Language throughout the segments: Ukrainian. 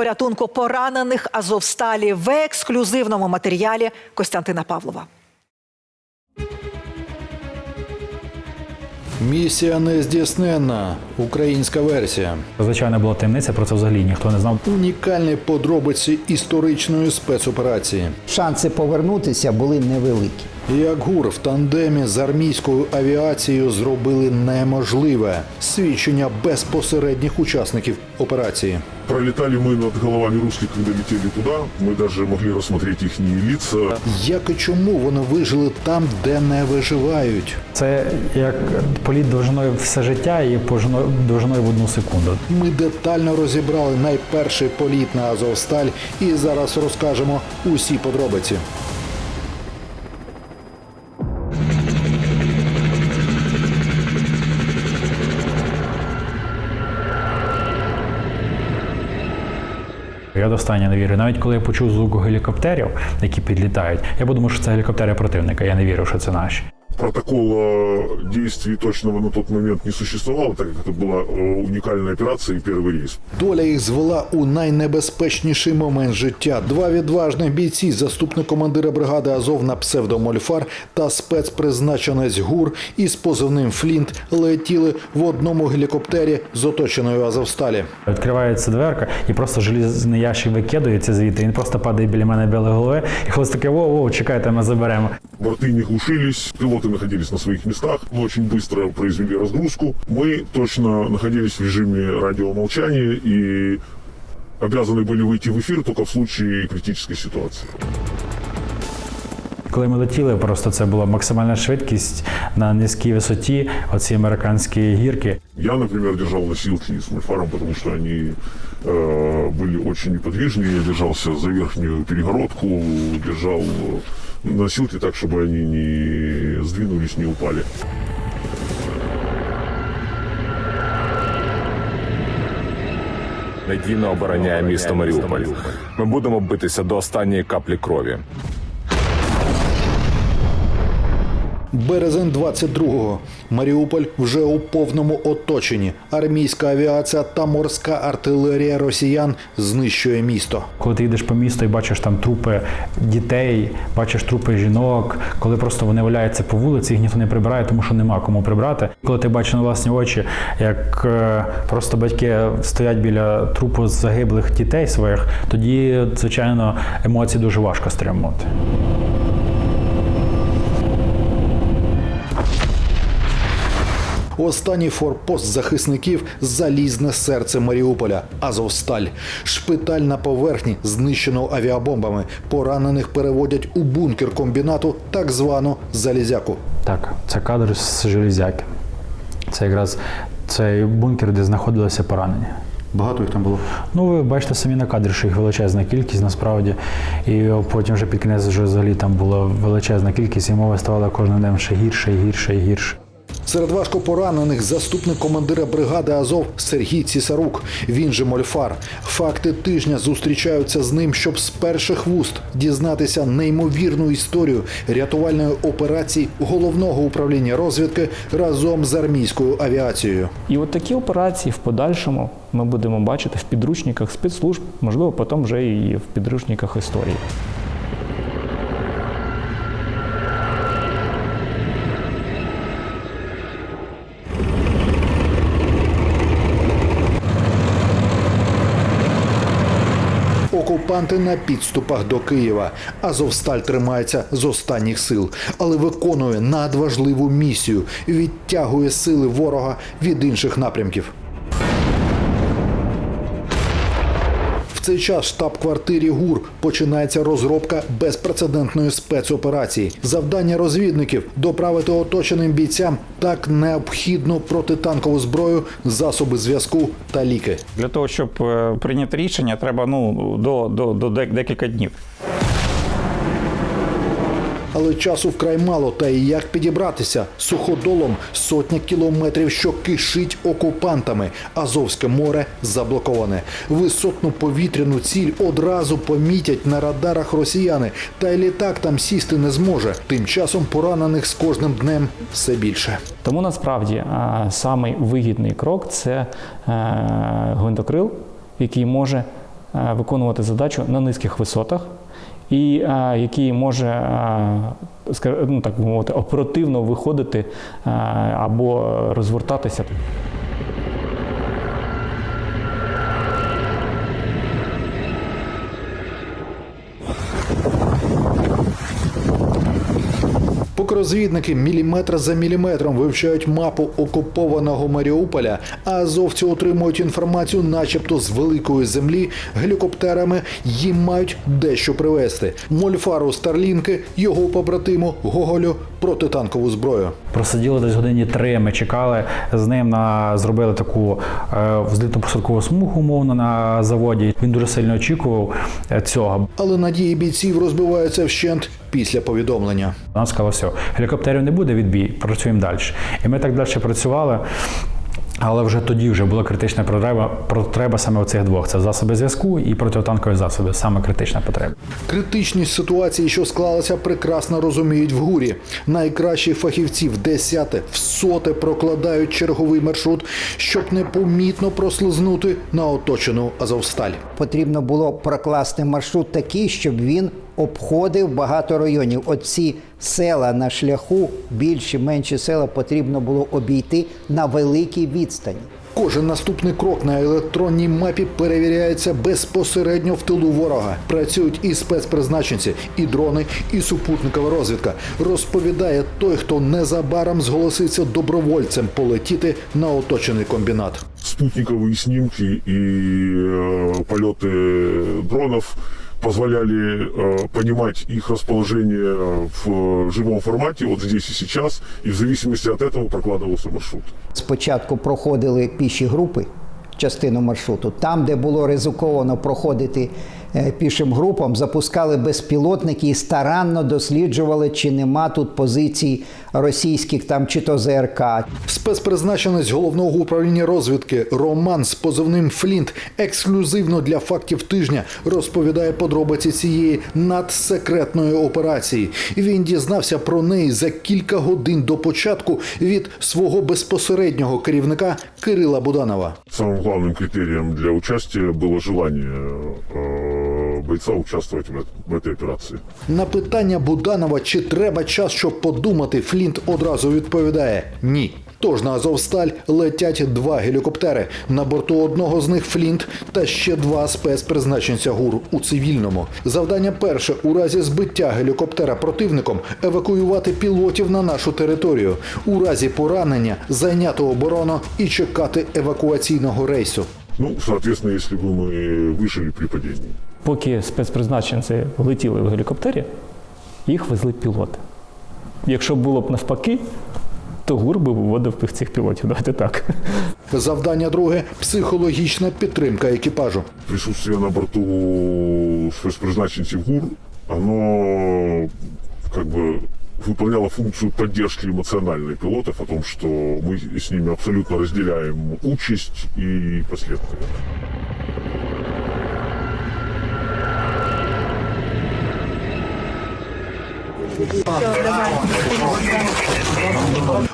Порятунку поранених Азовсталі в ексклюзивному матеріалі Костянтина Павлова. Місія нездійсненна. Українська версія. Звичайно, була таємниця, про це взагалі ніхто не знав. Унікальні подробиці історичної спецоперації. Шанси повернутися були невеликі. Як ГУР в тандемі з армійською авіацією зробили неможливе свідчення безпосередніх учасників операції. Пролетали мы над головами русских, когда летели туда. Мы даже могли рассмотреть их лица. Як і чому вони вижили там, де не виживають? Це як політ довжиною все життя і довжиною в одну секунду. Ми детально розібрали найперший політ на Азовсталь і зараз розкажемо усі подробиці. Я до останнього не вірю. Навіть коли я почув звук гелікоптерів, які підлітають, я подумав, що це гелікоптери противника. Я не вірив, що це наші Протокола действий точного на тот момент не существовало, так как это была э, уникальная операция и первый рейс. Доля їх звела у найнебезпечніший момент життя. Два відважних бійці, заступник командира бригади Азов на псевдомольфар та спецпризначенець ГУР із позивним Флінт летіли в одному гелікоптері з оточеною Азовсталі. Відкривається дверка, і просто желізний ящик викидується звідти. Він просто падає біля мене біля голови. І хлопець таке, воу-воу, чекайте, ми заберемо. Борты не глушились, пилоты находились на своих местах. Мы очень быстро произвели разгрузку. Мы точно находились в режиме радиомолчания и обязаны были выйти в эфир только в случае критической ситуации. Коли ми летіли, просто це була максимальна швидкість на низькій висоті, оці американські гірки. Я, например, держал носилки с мульфаром, потому что они э, были очень неподвижные. Я держался за верхнюю перегородку, держал э, носилки так, чтобы они не сдвинулись, не упали. надійно обороняє місто Маріуполь. Ми будемо битися до останньої каплі крові. Березень 22-го. Маріуполь вже у повному оточенні. Армійська авіація та морська артилерія росіян знищує місто. Коли ти йдеш по місту і бачиш там трупи дітей, бачиш трупи жінок, коли просто вони валяються по вулиці, їх ніхто не прибирає, тому що нема кому прибрати. Коли ти бачиш на власні очі, як е, просто батьки стоять біля трупу загиблих дітей своїх, тоді, звичайно, емоції дуже важко стримувати. Останній форпост захисників залізне серце Маріуполя Азовсталь. Шпиталь на поверхні знищено авіабомбами. Поранених переводять у бункер комбінату, так звану залізяку. Так, це кадр з железяки. Це якраз цей бункер, де знаходилися поранені. Багато їх там було. Ну, ви бачите самі на кадрі, що їх величезна кількість насправді. І потім вже під кінець вже взагалі там була величезна кількість, і мова ставала кожним днем ще гірше і гірше і гірше. Серед важко поранених заступник командира бригади Азов Сергій Цісарук. Він же Мольфар. Факти тижня зустрічаються з ним, щоб з перших вуст дізнатися неймовірну історію рятувальної операції головного управління розвідки разом з армійською авіацією. І от такі операції в подальшому ми будемо бачити в підручниках спецслужб, можливо, потім вже і в підручниках історії. Окупанти на підступах до Києва. Азовсталь тримається з останніх сил, але виконує надважливу місію, відтягує сили ворога від інших напрямків. Цей час штаб-квартирі ГУР починається розробка безпрецедентної спецоперації. Завдання розвідників доправити оточеним бійцям так необхідну протитанкову зброю, засоби зв'язку та ліки. Для того, щоб е, прийняти рішення, треба ну, до, до, до декілька днів. Але часу вкрай мало, та і як підібратися суходолом сотня кілометрів, що кишить окупантами. Азовське море заблоковане. Висотну повітряну ціль одразу помітять на радарах росіяни, та й літак там сісти не зможе. Тим часом поранених з кожним днем все більше. Тому насправді самий вигідний крок це е, гвинтокрил, який може е, виконувати задачу на низьких висотах, і а, який може, а, ну так мовити, оперативно виходити а, або розвертатися. Розвідники міліметр за міліметром вивчають мапу окупованого Маріуполя, а азовці отримують інформацію, начебто з великої землі, гелікоптерами їм мають дещо привезти. Мольфару Старлінки, його побратиму Гоголю протитанкову зброю. Просиділи десь годині три. Ми чекали з ним на зробили таку е, взлітно-посадкову смугу, умовно на заводі. Він дуже сильно очікував е, цього. Але надії бійців розбиваються вщент після повідомлення. Нам сказали, все, гелікоптерів не буде, відбій, працюємо далі. І ми так далі працювали. Але вже тоді вже була критична потреба, потреба саме оцих двох: це засоби зв'язку і протитанкові засоби. Саме критична потреба. Критичність ситуації, що склалася, прекрасно розуміють в гурі. Найкращі фахівці в десяте, в соте прокладають черговий маршрут, щоб непомітно прослизнути на оточену Азовсталь. Потрібно було прокласти маршрут такий, щоб він обходив багато районів. Оці села на шляху, більші, менші села потрібно було обійти на великій відстані. Кожен наступний крок на електронній мапі перевіряється безпосередньо в тилу ворога. Працюють і спецпризначенці, і дрони, і супутникова розвідка. Розповідає той, хто незабаром зголоситься добровольцем полетіти на оточений комбінат. спутниковые снимки и э, полеты дронов позволяли э, понимать их расположение в э, живом формате, вот здесь и сейчас, и в зависимости от этого прокладывался маршрут. Спочатку проходили піші групи, частину маршруту. Там, де було ризиковано проходити е, пішим групам, запускали безпілотники і старанно досліджували, чи нема тут позицій російських там чи то ЗРК, Спецпризначенець головного управління розвідки Роман з позивним Флінт ексклюзивно для фактів тижня розповідає подробиці цієї надсекретної операції. Він дізнався про неї за кілька годин до початку від свого безпосереднього керівника Кирила Буданова. Самым главным критерием для участия было желание э, бойца участвовать в, эт- в этой операции. На питання Буданова, чи треба час, щоб подумати, Флінт одразу відповідає ні. Тож на Азовсталь летять два гелікоптери. На борту одного з них Флінт та ще два спецпризначенця ГУР у цивільному. Завдання перше у разі збиття гелікоптера противником евакуювати пілотів на нашу територію. У разі поранення зайняти оборону і чекати евакуаційного рейсу. Ну, соответственно, если бы мы выжили при падении. Поки спецпризначенці летіли в гелікоптері, їх везли пілоти. Якщо було б навпаки, то ГУР би виводив б цих пілотів. Давайте так. Завдання друге психологічна підтримка екіпажу. Присутствие на борту спецпризначенцев ГУР, оно как бы выполняло функцию поддержки эмоциональной пилотов о том, что мы с ними абсолютно разделяем участь и последствия.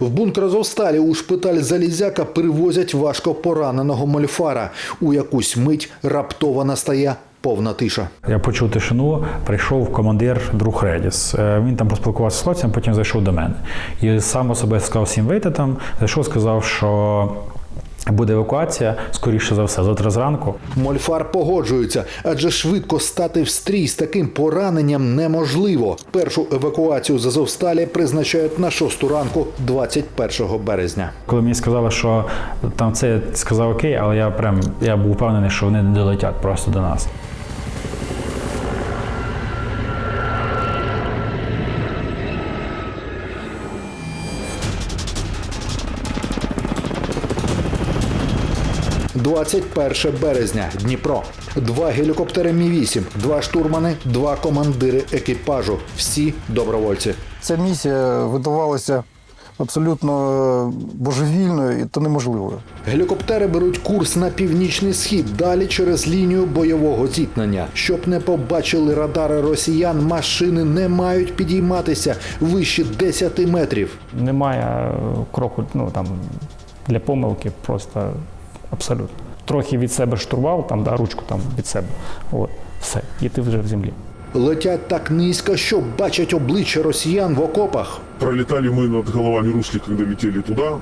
В бункер Азовсталі у шпиталь Залізяка привозять важко пораненого мольфара. У якусь мить раптово настає повна тиша. Я почув тишину, прийшов командир друг Редіс. Е, Він там поспілкувався з хлопцем, потім зайшов до мене. І сам особисто сказав всім вийти там. Зайшов, сказав, що буде евакуація, скоріше за все, завтра зранку. Мольфар погоджується, адже швидко стати в стрій з таким пораненням неможливо. Першу евакуацію з Азовсталі призначають на 6 ранку 21 березня. Коли мені сказали, що там це сказав окей, але я прям я був впевнений, що вони не долетять просто до нас. – 21 березня, Дніпро. Два гелікоптери Мі-8, два штурмани, два командири екіпажу. Всі добровольці. Ця місія видавалася абсолютно божевільною та неможливою. Гелікоптери беруть курс на північний схід, далі через лінію бойового зіткнення. Щоб не побачили радари росіян, машини не мають підійматися вище 10 метрів. Немає е, кроку ну, там, для помилки просто абсолютно. трохи від себе штурвал, там, да, ручку там від себе. От, все, і ти вже в землі. Летять так низько, що бачать обличчя росіян в окопах. Пролетали мы над головами русских, когда летели туда.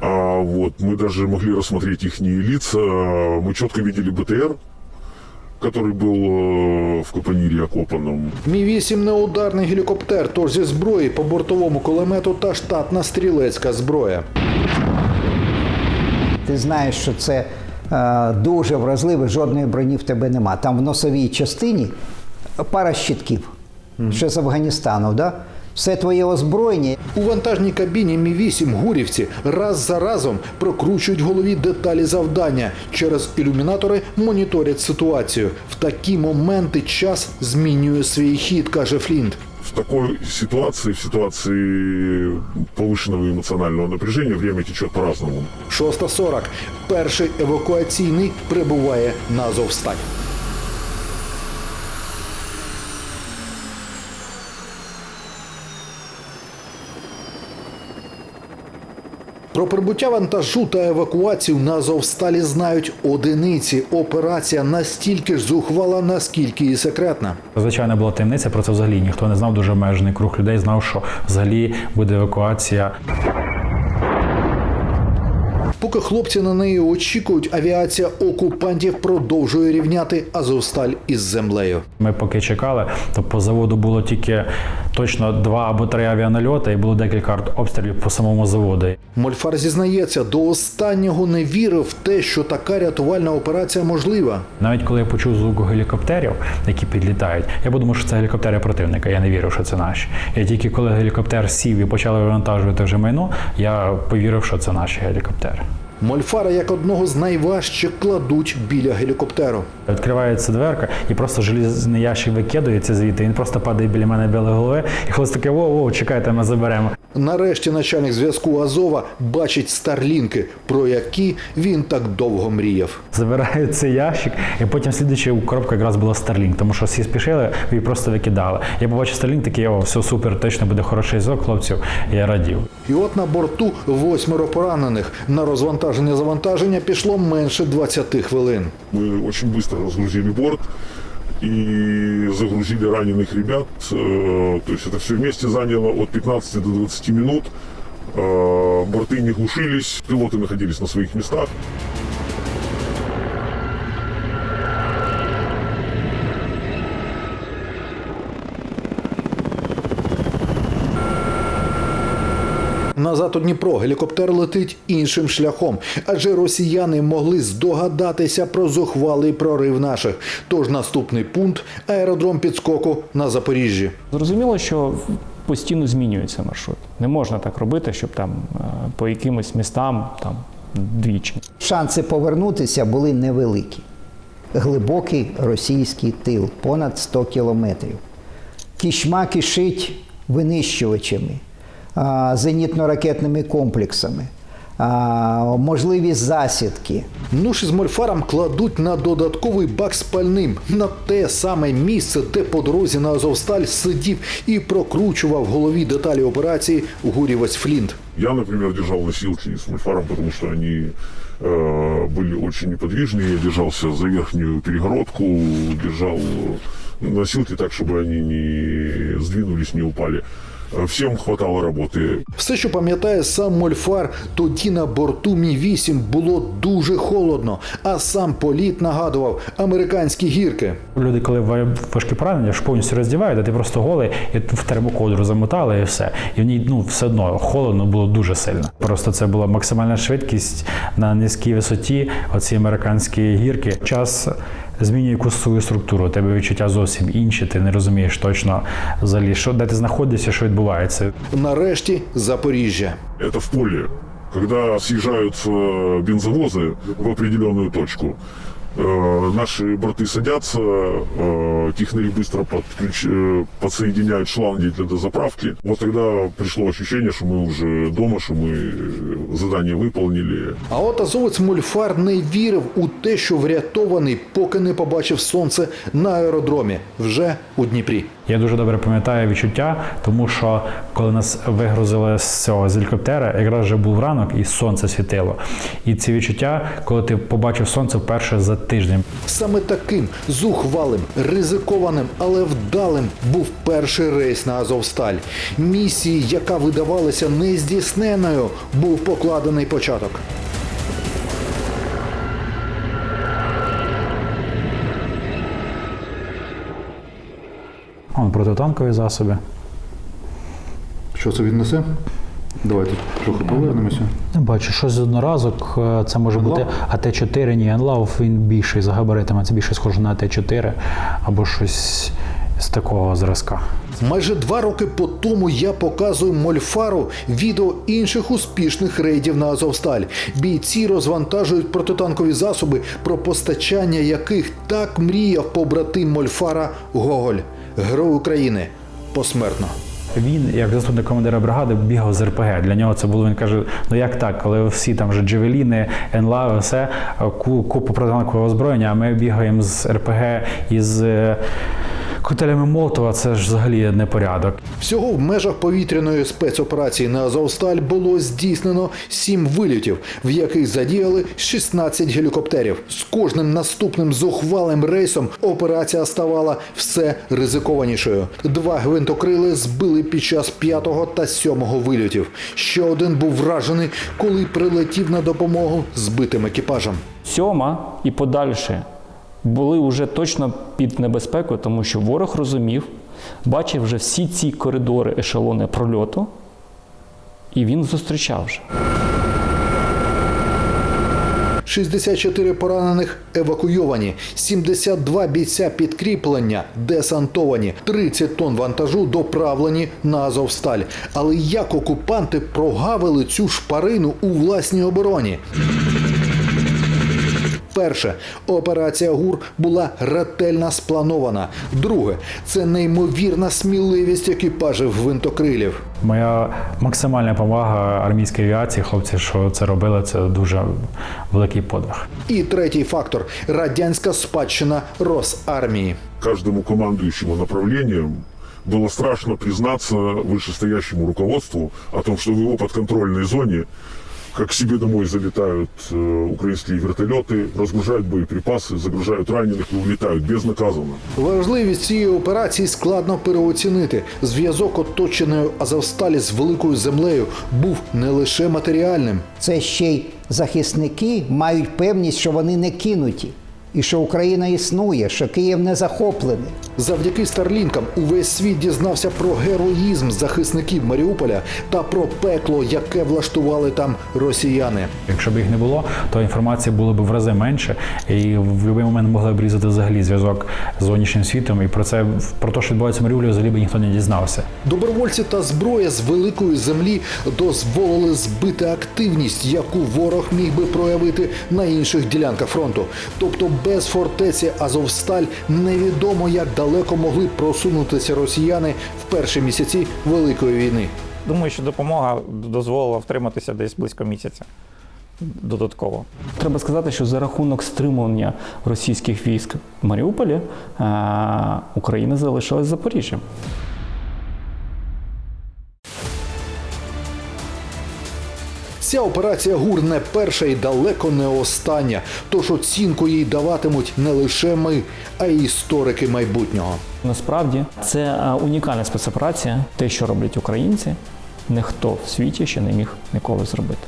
А вот мы даже могли рассмотреть их лица. Мы четко видели БТР, который был э, в Капонире окопанном. Мі-8 неударний гелікоптер, тож зі зброї по бортовому кулемету та штатна стрілецька зброя. Ти знаєш, що це е, дуже вразливе, жодної броні в тебе нема. Там в носовій частині пара щитків, ще з Афганістану, да? все твоє озброєння. У вантажній кабіні Мі-8 гурівці раз за разом прокручують в голові деталі завдання. Через ілюмінатори моніторять ситуацію. В такі моменти час змінює свій хід, каже Флінт. В такой ситуации, в ситуации повышенного эмоционального напряжения время течет по-разному. 6.40. Перший евакуаційний прибуває на Азовсталь. Про прибуття вантажу та евакуацію на Азовсталі знають одиниці. Операція настільки ж зухвала, наскільки і секретна. Звичайно, була таємниця, про це взагалі ніхто не знав. Дуже обмежений круг людей знав, що взагалі буде евакуація. Поки хлопці на неї очікують, авіація окупантів продовжує рівняти Азовсталь із землею. Ми поки чекали, то по заводу було тільки точно два або три авіанальоти, і було декілька обстрілів по самому заводу. Мольфар зізнається, до останнього не вірив в те, що така рятувальна операція можлива. Навіть коли я почув звук гелікоптерів, які підлітають, я подумав, що це гелікоптери противника. Я не вірив, що це наші. І тільки коли гелікоптер сів і почали вивантажувати вже майно, я повірив, що це наші гелікоптери. Мольфара як одного з найважчих кладуть біля гелікоптеру. Відкривається дверка, і просто желізний ящик викидується звідти. Він просто падає біля мене біля голови, і хлопець таке, воу-воу, чекайте, ми заберемо. Нарешті начальник зв'язку Азова бачить старлінки, про які він так довго мріяв. Забираю цей ящик, і потім слідуюча коробка якраз була Starlink, тому що всі спішили і просто викидали. Я побачив Starlink, такий, о, все супер, точно буде хороший звук хлопців. Я радів. І от на борту восьмеро поранених. На розвантаження завантаження пішло менше 20 хвилин. Мы очень быстро разгрузили борт и загрузили раненых ребят. Э, То есть это все вместе заняло от 15 до 20 минут. Э, Борты не глушились, пилоты находились на своих местах. Назад у Дніпро гелікоптер летить іншим шляхом, адже росіяни могли здогадатися про зухвалий прорив наших. Тож наступний пункт аеродром підскоку на Запоріжжі. Зрозуміло, що постійно змінюється маршрут. Не можна так робити, щоб там е, по якимось містам там двічі. Шанси повернутися були невеликі. Глибокий російський тил, понад 100 кілометрів. Кішма кишить винищувачами, зенітно-ракетними комплексами, а, можливість засідки. Нож із мольфаром кладуть на додатковий бак з пальним на те саме місце, де по дорозі на Азовсталь сидів і прокручував в голові деталі операції гурівець Флінт. Я, например, держал носилки с мульфаром, потому что они э, были очень неподвижные. Я держался за верхнюю перегородку, держал носилки так, чтобы они не сдвинулись, не упали. Всем хватало работы. Все, що пам'ятає сам Мольфар, тоді на борту Мі-8 було дуже холодно, а сам політ нагадував американські гірки. Люди, коли важкі поранення, ж повністю роздівають, а ти просто голий, і в термокодру замотали і все. І в ній ну, все одно холодно було дуже сильно. Просто це була максимальна швидкість на низькій висоті, оці американські гірки. Час змінює якусь свою структуру. У тебе відчуття зовсім інші, ти не розумієш точно взагалі, що де ти знаходишся, що відбувається. Нарешті Запоріжжя. Это в поле. Когда съезжают э, бензовозы в определенную точку, Э, Наши борты садятся, э, технари быстро подключ... э, подсоединяют шланги для дозаправки. Вот тогда пришло ощущение, что мы уже дома, что мы э, задание выполнили. А от азовець Мольфар не вірив у те, що врятований, поки не побачив сонце на аеродромі вже у Дніпрі. Я дуже добре пам'ятаю відчуття, тому що коли нас вигрузили з цього з гелікоптера, якраз вже був ранок і сонце світило. І ці відчуття, коли ти побачив сонце вперше за тиждень. Саме таким зухвалим, ризикованим, але вдалим був перший рейс на Азовсталь. Місії, яка видавалася нездійсненною, був покладений початок. Он протитанкові засоби. Що це віднесе? Давайте трохи повернемося. Не бачу, щось з одноразок. е, Це може бути АТ-4, ні, Енлав, він більший за габаритами, це більше схоже на АТ-4 або щось з такого зразка. Майже два роки по тому я показую Мольфару відео інших успішних рейдів на Азовсталь. Бійці розвантажують протитанкові засоби, про постачання яких так мріяв побратим Мольфара Гоголь, герой України посмертно. Він, як заступник командира бригади, бігав з РПГ. Для нього це було. Він каже: ну як так, коли всі там вже джевеліни, НЛА, все ку- купу протитанкового озброєння, а ми бігаємо з РПГ із е, котелями Молотова, це ж взагалі непорядок. Всього в межах повітряної спецоперації на Азовсталь було здійснено сім вильотів, в яких задіяли 16 гелікоптерів. З кожним наступним зухвалим рейсом операція ставала все ризикованішою. Два гвинтокрили збили під час п'ятого та сьомого вильотів. Ще один був вражений, коли прилетів на допомогу збитим екіпажам. Сьома і подальше були вже точно під небезпекою, тому що ворог розумів, бачив вже всі ці коридори ешелони прольоту, і він зустрічав вже. 64 поранених евакуйовані, 72 бійця підкріплення десантовані, 30 тонн вантажу доправлені на Азовсталь. Але як окупанти прогавили цю шпарину у власній обороні? Перше, операція ГУР була ретельно спланована. Друге, це неймовірна сміливість екіпажів гвинтокрилів. Моя максимальна повага армійській авіації, хлопці, що це робили, це дуже великий подвиг. І третій фактор радянська спадщина Росармії. Каждому командующему направлением было страшно признаться вышестоящему руководству о том, что в его подконтрольной зоне как к себе домой залетают э, украинские вертолеты, разгружают боеприпасы, загружают раненых и улетают безнаказанно. Важливість цієї операції складно переоцінити. Зв'язок оточеної Азовсталі з великою землею був не лише матеріальним. Це ще й захисники мають певність, що вони не кинуті, і що Україна існує, що Київ не захоплений. Завдяки старлінкам увесь світ дізнався про героїзм захисників Маріуполя та про пекло, яке влаштували там росіяни. Якщо б їх не було, то інформації було б в рази менше, і в будь-який момент могли б різати взагалі зв'язок з зовнішнім світом. І про це про те, що відбувається в Маріуполі, взагалі б ніхто не дізнався. Добровольці та зброя з великої землі дозволили збити активність, яку ворог міг би проявити на інших ділянках фронту. Тобто без фортеці Азовсталь невідомо як далеко могли просунутися росіяни в перші місяці Великої війни. Думаю, що допомога дозволила втриматися десь близько місяця додатково. Треба сказати, що за рахунок стримування російських військ в Маріуполі е, Україна залишилась Запоріжжям. Ця операція ГУР не перша і далеко не остання. Тож оцінку їй даватимуть не лише ми, а й історики майбутнього. Насправді це е, унікальна спецоперація. Те, що роблять українці, ніхто в світі ще не міг ніколи зробити.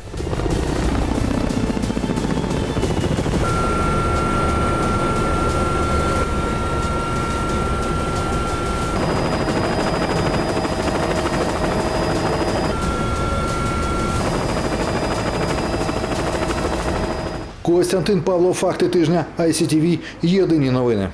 Костянтин Павлов, факти тижня, ICTV, єдині новини.